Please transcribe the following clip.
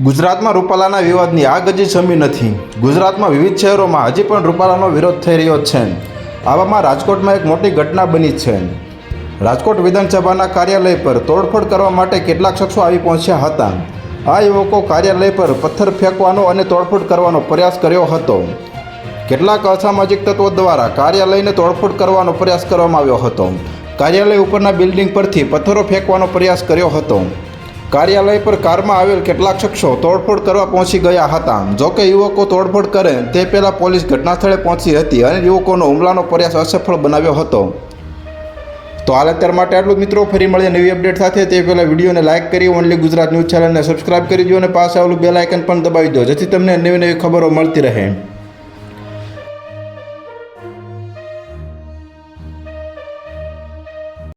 ગુજરાતમાં રૂપાલાના વિવાદની આ ગજી શમી નથી. ગુજરાતમાં વિવિધ શહેરોમાં હજી પણ રૂપાલાનો વિરોધ થઈ રહ્યો છે. આવામાં રાજકોટમાં એક મોટી ઘટના બની છે. રાજકોટ વિધાનસભાના કાર્યાલય પર તોડફોડ કરવા માટે કેટલાક શખ્સો આવી પહોંચ્યા હતા. આ યુવકો કાર્યાલય પર પથ્થર ફેંકવાનો અને તોડફોડ કરવાનો પ્રયાસ કર્યો હતો. કેટલાક અસામાજિક તત્વો દ્વારા કાર્યાલયને તોડફોડ કરવાનો પ્રયાસ કરવામાં આવ્યો હતો. કાર્યાલય ઉપરના બિલ્ડિંગ પરથી પથ્થરો ફેંકવાનો પ્રયાસ કર્યો હતો. કાર્યાલય પર કારમાં આવેલ કેટલાક શખ્સો તોડફોડ કરવા પહોંચી ગયા હતા. જોકે યુવકો તોડફોડ કરે, તે પહેલાં પોલીસ ઘટનાસ્થળે પહોંચી હતી અને યુવકોનો હુમલાનો પ્રયાસ અસફળ બનાવ્યો હતો. તો હાલ અત્યાર માટે આટલું મિત્રો, ફરી મળીએ નવી અપડેટ સાથે. તે પહેલાં વિડીયોને લાઇક કરી ઓનલી ગુજરાત ન્યૂઝ ચેનલને સબસ્ક્રાઇબ કરી દો અને પાસે આવેલું બેલ આઇકન પણ દબાવી દો, જેથી તમને નવી નવી ખબરો મળતી રહે.